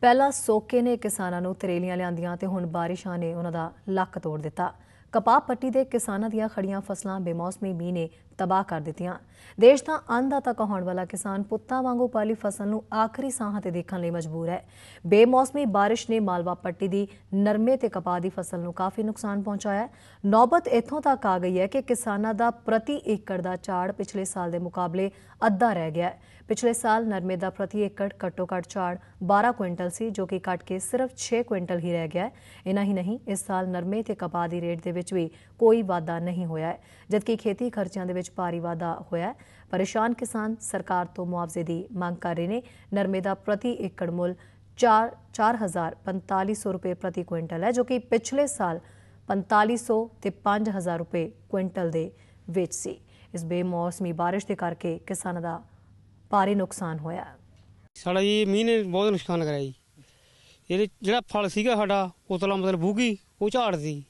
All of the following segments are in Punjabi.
ਪਹਿਲਾਂ ਸੋਕੇ ਨੇ ਕਿਸਾਨਾਂ ਨੂੰ ਤਰੇਲੀਆਂ ਲਿਆਂਦੀਆਂ ਤੇ ਹੁਣ ਬਾਰਿਸ਼ਾਂ ਨੇ ਉਹਨਾਂ ਦਾ ਲੱਕ ਤੋੜ ਦਿੱਤਾ। ਕਪਾਹ ਪੱਟੀ ਦੇ ਕਿਸਾਨਾਂ ਦੀਆਂ ਖੜੀਆਂ ਫਸਲਾਂ ਬੇਮੌਸਮੀ ਮੀਂਹ ਨੇ ਤਬਾਹ ਕਰ ਦਿੱਤੀਆਂ। ਦੇਸ਼ ਦਾ ਅੰਨਦਾਤਾ ਕਹਾਉਣ ਵਾਲਾ ਕਿਸਾਨ ਪੁੱਤਾਂ ਵਾਂਗੂ ਪਾਲੀ ਫਸਲ ਨੂੰ ਆਖਰੀ ਸਾਹਾਂ ਤੇ ਦੇਖਣ ਲਈ ਮਜਬੂਰ ਹੈ। ਬੇਮੌਸਮੀ ਬਾਰਿਸ਼ ਨੇ ਮਾਲਵਾ ਪੱਟੀ ਦੀ ਨਰਮੇ ਤੇ ਕਪਾਹ ਦੀ ਫਸਲ ਨੂੰ ਕਾਫੀ ਨੁਕਸਾਨ ਪਹੁੰਚਾਇਆ ਹੈ। ਨੌਬਤ ਇੱਥੋਂ ਤੱਕ ਆ ਗਈ ਹੈ ਕਿ ਕਿਸਾਨਾਂ ਦਾ ਪ੍ਰਤੀ ਏਕੜ ਦਾ ਝਾੜ ਪਿਛਲੇ ਸਾਲ ਦੇ ਮੁਕਾਬਲੇ ਅੱਧਾ ਰਹਿ ਗਿਆ ਹੈ। ਪਿਛਲੇ ਸਾਲ ਨਰਮੇ ਦਾ ਪ੍ਰਤੀ ਏਕੜ ਘੱਟੋ ਘੱਟ ਝਾੜ 12 ਕੁਇੰਟਲ ਸੀ, ਜੋ ਕਿ ਘਟ ਕੇ ਸਿਰਫ 6 ਕੁਇੰਟਲ ਹੀ ਰਹਿ ਗਿਆ ਹੈ। ਇਨਾ ਹੀ ਨਹੀਂ, ਇਸ ਸਾਲ ਨਰਮੇ ਤੇ ਕਪਾਹ ਦੀ ਰੇਟ ਦੇ ਵਿੱਚ ਵੀ ਕੋਈ ਵਾਧਾ ਨਹੀਂ ਹੋਇਆ ਹੈ, ਜਦਕਿ ਖੇਤੀ ਖਰਚਿਆਂ ਦੇ ਵਿੱਚ ਭਾਰੀ ਵਾਧਾ ਹੋਇਆ ਹੈ। ਪਰੇਸ਼ਾਨ ਕਿਸਾਨ ਸਰਕਾਰ ਤੋਂ ਮੁਆਵਜ਼ੇ ਦੀ ਮੰਗ ਕਰ ਰਹੇ ਨੇ। ਨਰਮੇ ਦਾ ਪ੍ਰਤੀ ਏਕੜ ਮੁੱਲ 4 4500 ਰੁਪਏ ਪ੍ਰਤੀ ਕੁਇੰਟਲ ਹੈ, ਜੋ ਕਿ ਪਿਛਲੇ ਸਾਲ 4500 ਤੇ 5000 ਰੁਪਏ ਕੁਇੰਟਲ ਦੇ ਵਿੱਚ ਸੀ। ਇਸ ਬੇਮੌਸਮੀ ਬਾਰਿਸ਼ ਦੇ ਕਰਕੇ ਕਿਸਾਨਾਂ ਦਾ ਭਾਰੀ ਨੁਕਸਾਨ ਹੋਇਆ ਸਾਡਾ ਜੀ ਮੀਂਹ ਨੇ ਬਹੁਤ ਨੁਕਸਾਨ ਕਰਿਆ ਜੀ। ਇਹਦੇ ਜਿਹੜਾ ਫਲ ਸੀਗਾ ਸਾਡਾ, ਉਤਲਾ ਮਤਲਬ ਬੂਗੀ ਉਹ ਝਾੜ ਸੀ।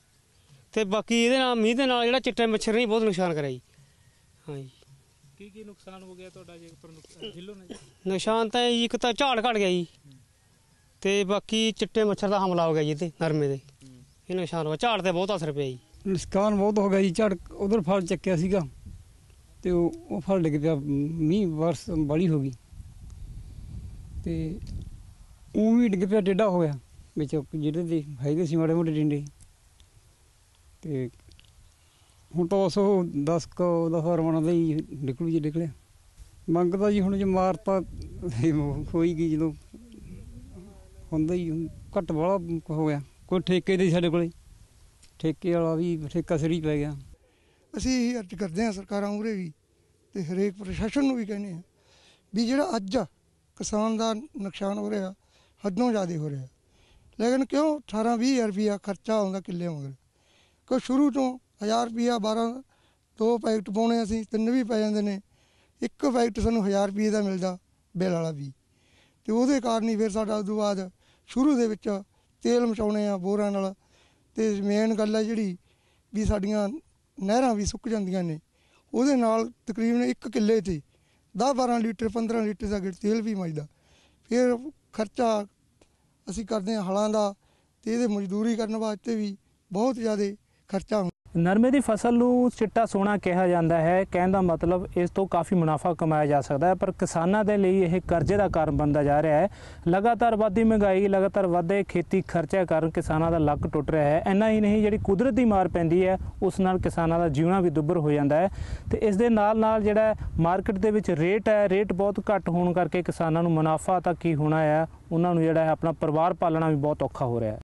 ਤੇ ਬਾਕੀ ਇਹਦੇ ਨਾਲ ਮੀਂਹ ਦੇ ਨਾਲ ਜਿਹੜਾ ਚਿੱਟੇ ਮੱਛਰ ਨੇ ਬਹੁਤ ਨੁਕਸਾਨ ਕਰਿਆ ਜੀ। ਹਾਂਜੀ। ਕੀ ਕੀ ਨੁਕਸਾਨ ਹੋ ਗਿਆ ਤੁਹਾਡਾ ਜੇ ਪਰ ਨੁਕਸਾਨ ਢਿੱਲੋ ਨਾ ਜੀ? ਨੁਕਸਾਨ ਤਾਂ ਜੀ ਇੱਕ ਤਾਂ ਝਾੜ ਘਟ ਗਿਆ ਜੀ। ਤੇ ਬਾਕੀ ਚਿੱਟੇ ਮੱਛਰ ਦਾ ਹਮਲਾ ਹੋ ਗਿਆ ਜੀ ਤੇ ਨਰਮੇ ਦੇ। ਇਹ ਨੁਕਸਾਨ ਹੋਇਆ ਝਾੜ ਤੇ ਬਹੁਤ ਅਸਰ ਪਿਆ ਜੀ। ਨੁਕਸਾਨ ਬਹੁਤ ਹੋ ਗਿਆ ਜੀ। ਝੜ ਉਧਰ ਫਲ ਚੱਕਿਆ ਸੀਗਾ। ਤੇ ਉਹ ਉਹ ਫਲ ਡਿੱਗ ਪਿਆ। ਮੀਂਹ ਵਰਸ ਬੜੀ ਹੋ ਗਈ। ਤੇ ਉਹ ਵੀ ਡਿੱਗ ਪਿਆ ਟੇਢਾ ਹੋ ਗਿਆ। ਵਿੱਚ ਜਿਹੜੇ ਦੇ ਹੈਗੇ ਸੀ ਮਾੜੇ ਮੋਟੇ ਡਿੰਡੇ ਤੇ ਹੁਣ ਤਾਂ ਉਸ 10 ਕੋ ਦਾ ਫਰਮਾਨਾ ਦਾ ਹੀ ਨਿਕਲੂ ਜੀ ਨਿਕਲਿਆ। ਮੰਗਦਾ ਜੀ ਹੁਣ ਜੇ ਮਾਰਤਾ ਹੋਈ ਗਈ ਜਦੋਂ ਹੁੰਦਾ ਹੀ ਘੱਟ ਵਾਲਾ ਹੋ ਗਿਆ। ਕੋਈ ਠੇਕੇ ਦੇ ਸਾਡੇ ਕੋਲੇ। ਠੇਕੇ ਵਾਲਾ ਵੀ ਠੇਕਾ ਸਰੀ ਪੈ ਗਿਆ। ਅਸੀਂ ਇਹੀ ਅਰਜ਼ ਕਰਦੇ ਹਾਂ ਸਰਕਾਰਾਂ ਉਰੇ ਵੀ ਤੇ ਹਰੇਕ ਪ੍ਰਸ਼ਾਸਨ ਨੂੰ ਵੀ ਕਹਿੰਦੇ ਆ ਵੀ ਜਿਹੜਾ ਅੱਜ ਕਿਸਾਨ ਦਾ ਨੁਕਸਾਨ ਹੋ ਰਿਹਾ, ਹੱਦੋਂ ਜ਼ਿਆਦਾ ਹੋ ਰਿਹਾ। ਲੇਕਿਨ ਕਿਉਂ 18 20 ਹਜ਼ਾਰ ਰੁਪਇਆ ਖਰਚਾ ਆਉਂਦਾ ਕਿੱਲੇ ਮਗਰ? ਕਿਉਂ ਸ਼ੁਰੂ ਤੋਂ 1000 ਰੁਪਇਆ 12 ਦੋ ਪੈਕਟ ਪਾਉਣੇ ਅਸੀਂ, ਤਿੰਨ ਵੀ ਪੈ ਜਾਂਦੇ ਨੇ। ਇੱਕ ਪੈਕਟ ਸਾਨੂੰ 1000 ਰੁਪਏ ਦਾ ਮਿਲਦਾ, ਬਿੱਲ ਵਾਲਾ ਵੀ। ਤੇ ਉਹਦੇ ਕਾਰਨ ਹੀ ਫਿਰ ਸਾਡਾ ਉਦੋਂ ਬਾਅਦ ਸ਼ੁਰੂ ਦੇ ਵਿੱਚ ਤੇਲ ਮਚਾਉਣੇ ਆ ਬੋਰਾਂ ਨਾਲ। ਤੇ ਮੇਨ ਗੱਲ ਹੈ ਜਿਹੜੀ ਵੀ ਸਾਡੀਆਂ ਨਹਿਰਾਂ ਵੀ ਸੁੱਕ ਜਾਂਦੀਆਂ ਨੇ। ਉਹਦੇ ਨਾਲ ਤਕਰੀਬਨ ਇੱਕ ਕਿੱਲੇ ਤੇ 10 12 ਲੀਟਰ 15 ਲੀਟਰ ਦਾ ਗਿ- ਤੇਲ ਵੀ ਮਚਦਾ। ਫਿਰ ਖਰਚਾ ਅਸੀਂ ਕਰਦੇ ਹਾਂ ਹਲਾਂ ਦਾ ਤੇ ਇਹਦੇ ਮਜ਼ਦੂਰੀ ਕਰਨ ਵਾਸਤੇ ਵੀ ਬਹੁਤ ਜ਼ਿਆਦਾ ਖਰਚਾ ਨਰਮੇ ਦੀ ਫਸਲ ਨੂੰ ਚਿੱਟਾ ਸੋਨਾ ਕਿਹਾ ਜਾਂਦਾ ਹੈ। ਕਹਿਣ ਦਾ ਮਤਲਬ ਇਸ ਤੋਂ ਕਾਫੀ ਮੁਨਾਫਾ ਕਮਾਇਆ ਜਾ ਸਕਦਾ ਹੈ, ਪਰ ਕਿਸਾਨਾਂ ਦੇ ਲਈ ਇਹ ਕਰਜ਼ੇ ਦਾ ਕਾਰਨ ਬਣਦਾ ਜਾ ਰਿਹਾ ਹੈ। ਲਗਾਤਾਰ ਵਧਦੀ ਮਹਿੰਗਾਈ, ਲਗਾਤਾਰ ਵਧਦੇ ਖੇਤੀ ਖਰਚੇ ਕਾਰਨ ਕਿਸਾਨਾਂ ਦਾ ਲੱਕ ਟੁੱਟ ਰਿਹਾ ਹੈ। ਇੰਨਾ ਹੀ ਨਹੀਂ, ਜਿਹੜੀ ਕੁਦਰਤੀ ਮਾਰ ਪੈਂਦੀ ਹੈ, ਉਸ ਨਾਲ ਕਿਸਾਨਾਂ ਦਾ ਜੀਵਣਾ ਵੀ ਦੁੱਭਰ ਹੋ ਜਾਂਦਾ ਹੈ। ਤੇ ਇਸ ਦੇ ਨਾਲ ਨਾਲ ਜਿਹੜਾ ਮਾਰਕੀਟ ਦੇ ਵਿੱਚ ਰੇਟ ਹੈ, ਰੇਟ ਬਹੁਤ ਘੱਟ ਹੋਣ ਕਰਕੇ ਕਿਸਾਨਾਂ ਨੂੰ ਮੁਨਾਫਾ ਤਾਂ ਕੀ ਹੋਣਾ ਹੈ, ਉਹਨਾਂ ਨੂੰ ਜਿਹੜਾ ਹੈ ਆਪਣਾ ਪਰਿਵਾਰ ਪਾਲਣਾ ਵੀ ਬਹੁਤ ਔਖਾ ਹੋ ਰਿਹਾ ਹੈ।